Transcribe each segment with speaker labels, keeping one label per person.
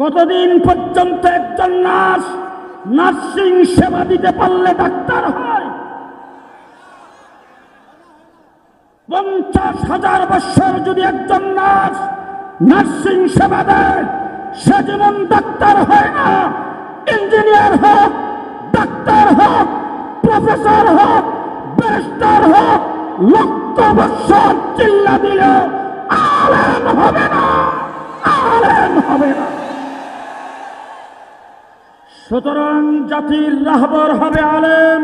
Speaker 1: কতদিন পর্যন্ত একজন নার্স নার্সিং সেবা দিতে পারলে ডাক্তার হয়? পঞ্চাশ হাজার বছর যদি একজন নার্স নার্সিং সেবা দেয়, সে যেমন ডাক্তার হয় না, ইঞ্জিনিয়ার হোক, ডাক্তার হোক, প্রফেসর হোক, ব্যারিস্টার হোক, লক্ষ বছর চিল্লা দিলে আলেম হবে না, আলেম হবে না। সুতরাং জাতির রাহবর হবে আলেম।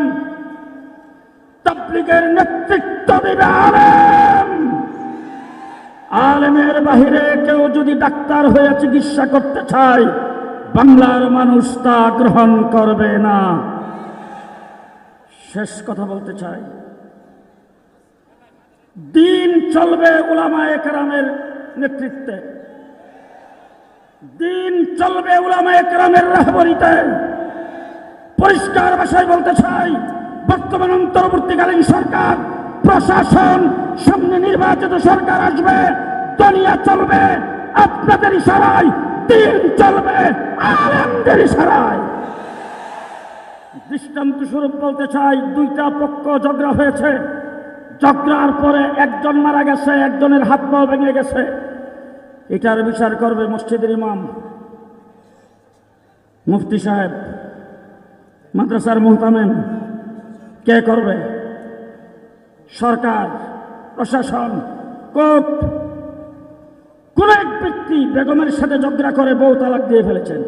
Speaker 1: তাবলিগের নেতৃত্ব দিবে আলেম। আলেমের বাহিরে কেউ যদি ডাক্তার হয়ে চিকিৎসা করতে চায়, বাংলার মানুষ তা গ্রহণ করবে না। শেষ কথা বলতে চাই। দিন চলবে ওলামা একরামের নেতৃত্বে। দিন চলবে ওলামা একরামের রাহবরিতে। পরিষ্কার ভাষায় বলতে চাই, বর্তমান অন্তর্বর্তীকালীন সরকার, প্রশাসন, সামনে নির্বাচিত সরকার আসবে, দুনিয়া চলবে, আপনাদের ইশারায় দিন চলবে, আলেমদের ইশারায়। দৃষ্টান্ত স্বরূপ বলতে চাই, দুইটা পক্ষ ঝগড়া হয়েছে। ঝগড়ার পরে একজন মারা গেছে, একজনের হাত পা ভেঙে গেছে। এটার বিচার করবে মসজিদের ইমাম, মুফতি সাহেব, মাদ্রাসার মোহতামেম। কে করবে? সরকার, প্রশাসন কোর্ট কোন এক ব্যক্তি বেগমের সাথে ঝগড়া করে বউ তালাক দিয়ে ফেলেছেন?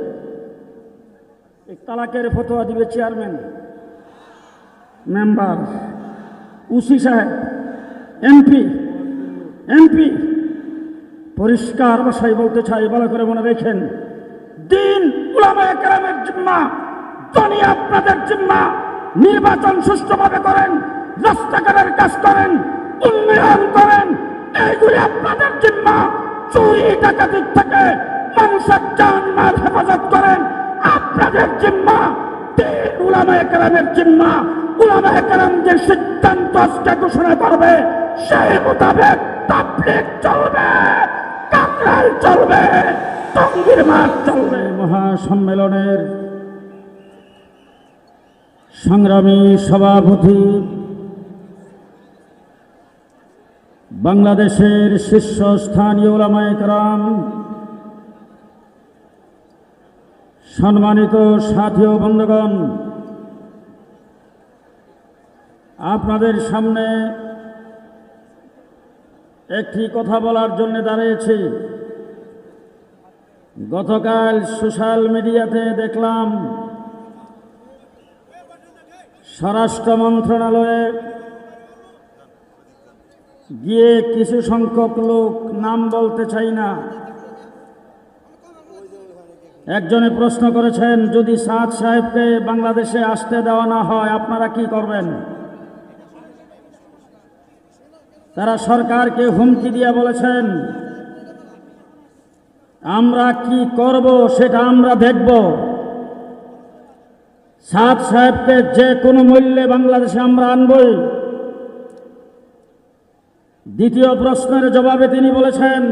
Speaker 1: এই তালাকের ফতোয়া দিবে চেয়ারম্যান, মেম্বার উসি সাহেব, এমপি এমপি। পরিষ্কার ভাষায় বলতে চাই, ভালো করে মনে রেখেন। দিন উলামা একরামের জিম্মা, দুনিয়া আপনাদের জিম্মা। নির্বাচন সুষ্ঠুভাবে করেন, রাস্তাঘাটের কাজ করেন, উন্নয়ন করেন, এইগুলি আপনাদের জিম্মা। চুরি, ডাকাতির থেকে মানুষের জান মাল হেফাজত করেন, আপনাদের জিম্মা। দিন উলামা একরামের জিম্মা। উলামা একরাম যে সিদ্ধান্ত আজকে ঘোষণা করবে, সেই মোতাবেক তাবলিগ কাকরাল চলবে টঙ্গির মাঠ চলবে। মহাসম্মেলনের সংগ্রামী সভাপতি বাংলাদেশের শীর্ষস্থানীয় ওলামায়ে কেরাম, সম্মানিত সাথী ও বন্ধুগণ, আপনাদের সামনে একটি কথা বলার জন্য দাঁড়িয়েছি। গতকাল সোশ্যাল মিডিয়াতে দেখলাম, স্বরাষ্ট্র মন্ত্রণালয়ে গিয়ে কিছু সংখ্যক লোক নাম বলতে চাই না। একজনে প্রশ্ন করেছেন, যদি সাদ সাহেবকে বাংলাদেশে আসতে দেওয়া না হয়, আপনারা কি করবেন? তারা সরকারকে হুমকি দিয়ে বলেছেন আমরা কি করব সেটা আমরা দেখব। সাদ সাহেবকে যে কোনো মূল্যে বাংলাদেশে আমরা আনবই। দ্বিতীয় প্রশ্নের জবাবে তিনি বলেছেন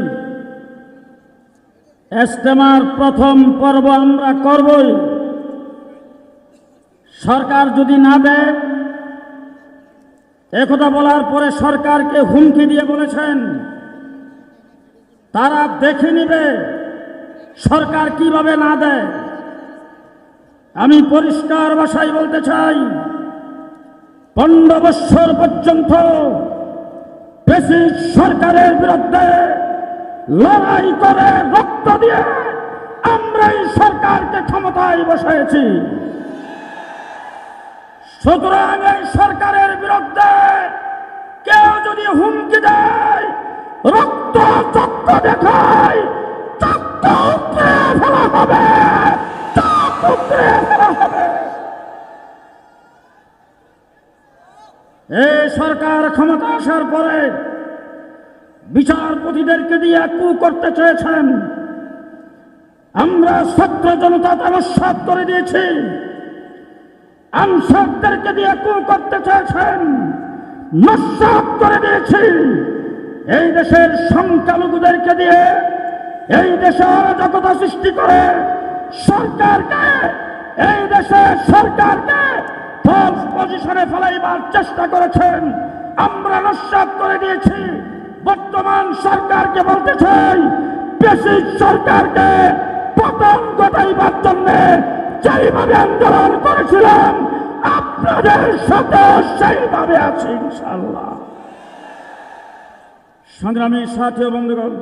Speaker 1: এস্তেমার প্রথম পর্ব আমরা করবই। সরকার যদি না দেয়, একথা বলার পরে সরকারকে হুমকি দিয়ে বলেছেন, তারা দেখে নিবে। সরকার কীভাবে না দেয়? আমি পরিষ্কার ভাষায় বলতে চাই, পনেরো বৎসর পর্যন্ত সরকারের বিরুদ্ধে লড়াই করে রক্ত দিয়ে আমরা এই সরকারকে ক্ষমতায় বসাইছি সুতরাং এই সরকারের বিরুদ্ধে কেউ যদি হুমকি দেয়, রক্ত চক্র দেখায় চক্র ফেলা হবে এই সরকার ক্ষমতা আসার পরে বিচারপতিদেরকে দিয়ে কু করতে চেয়েছেন। আমরা ছাত্র জনতা তারস্বাদ করে দিয়েছি। আনসারদেরকে দিয়ে কু করতে চেয়েছেন। নস্বাত করে দিয়েছি। এই দেশের সংখ্যালঘুদেরকে দিয়ে এই দেশে অরাজকতা সৃষ্টি করে সরকারকে, এই দেশে সরকারকে ফলস পজিশনে ফেলাইবার চেষ্টা করেছেন। আমরা নস্বাত করে দিয়েছি। বর্তমান সরকারকে বলতে চাই, বেশি সরকারকে পতন ঘটাইবার জন্য যেইভাবে আন্দোলন করেছিলাম, আপনাদের সাথে সেইভাবে আছি ইনশাল্লাহ সংগ্রামী সাথী বন্ধুগণ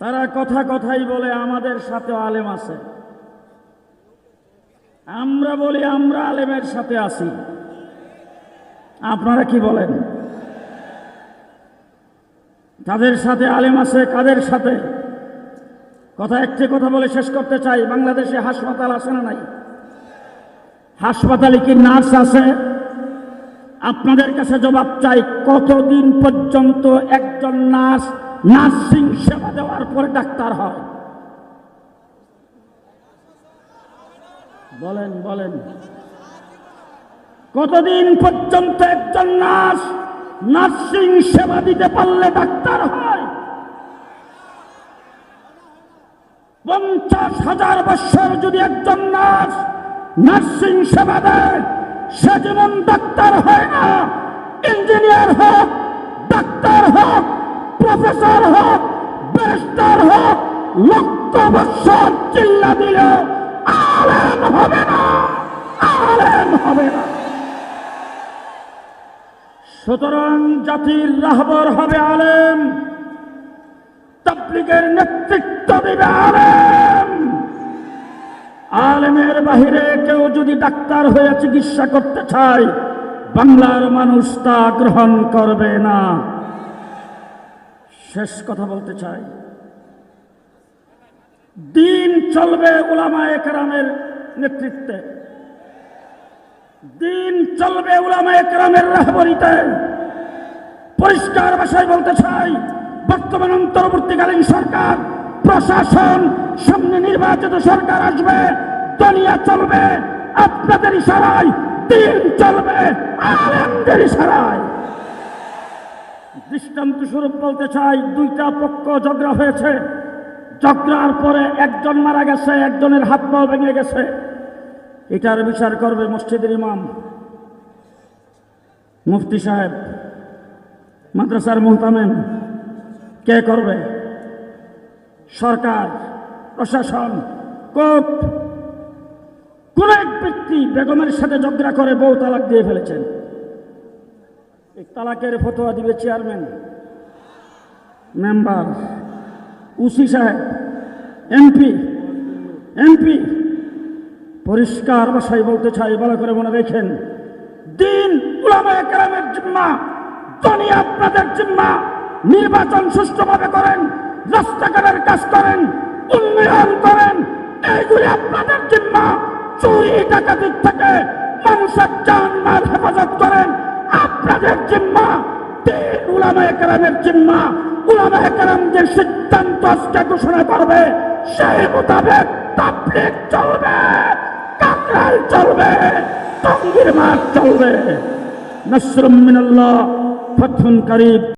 Speaker 1: তারা কথা কথাই বলে, আমাদের সাথে আলেম আছে। আমরা বলি, আমরা আলেমের সাথে আছি। আপনারা কি বলেন? তাদের সাথে আলেম আছে, কাদের সাথে? কথা একটি কথা বলে শেষ করতে চাই, বাংলাদেশে হাসপাতাল আছে না নাই? হাসপাতালে কি নার্স আছে? আপনাদের কাছে জবাব চাই, কতদিন পর্যন্ত একজন নার্স, নার্সিং সেবা পরে ডাক্তার হয়। বলেন বলেন। কতদিন পর্যন্ত একজন নার্স নার্সিং সেবা দিতে পারলে ডাক্তার হয়? পঞ্চাশ হাজার বছর যদি একজন নার্স নার্সিং সেবা দেয়, সে যেমন ডাক্তার হয় না, ইঞ্জিনিয়ার হোক, ডাক্তার হোক, প্রফেসর হোক ব্যারিস্টার হোক লক্ষ বছর চিল্লা দিলে আলেম হবে না, আলেম হবে না। সুতরাং জাতির রাহবর হবে আলেম, তাবলিগের নেতৃত্ব দিবে আলেম। আলেমের বাহিরে কেউ যদি ডাক্তার হয়ে চিকিৎসা করতে চায়, বাংলার মানুষ তা গ্রহণ করবে না। শেষ কথা বলতে চাই। দিন চলবে ওলামা একরামের নেতৃত্বে। দিন চলবে ওলামা একরামের রাহবরিতে। পরিষ্কার ভাষায় বলতে চাই, বর্তমান অন্তর্বর্তীকালীন সরকার, প্রশাসন, সামনে নির্বাচিত সরকার আসবে, দুনিয়া চলবে, আপনাদের ইশারায় দিন চলবে, আলেমদের ইশারায়। দৃষ্টান্ত স্বরূপ বলতে চাই, দুইটা পক্ষ ঝগড়া হয়েছে। ঝগড়ার পরে একজন মারা গেছে, একজনের হাত পাও ভেঙে গেছে। এটার বিচার করবে মসজিদের ইমাম, মুফতি সাহেব, মাদ্রাসার মোহতামেম। কে করবে? সরকার, প্রশাসন, কোর্ট। কোন এক ব্যক্তি বেগমের সাথে ঝগড়া করে বউ তালাক দিয়ে ফেলেছেন। তালাকের ফতোয়া দিবে চেয়ারম্যান, মেম্বার উসি সাহেব, এমপি এমপি। পরিষ্কার ভাষায় বলতে চাই, ভালো করে মনে রেখেন, দিন উলামা একরামের জিম্মা দুনিয়া আপনাদের জিম্মা, নির্বাচন সুষ্ঠুভাবে করেন, রাস্তাঘাটের কাজ করেন, উন্নয়ন করেন, এইগুলি আপনাদের জিম্মা। চুরি, ডাকাতির থেকে মানুষের জান হেফাজত করেন আপনাদের জিম্মা দিন উলামা একরামের জিম্মা। উলামা একরাম যে সিদ্ধান্ত আজকে ঘোষণা করবে, সেই মোতাবেক তাবলিগ চলবে কাকরাল চলবে টঙ্গির মাঠ চলবে। নসরুম মিনাল্লাহ, ফতহুন করিব।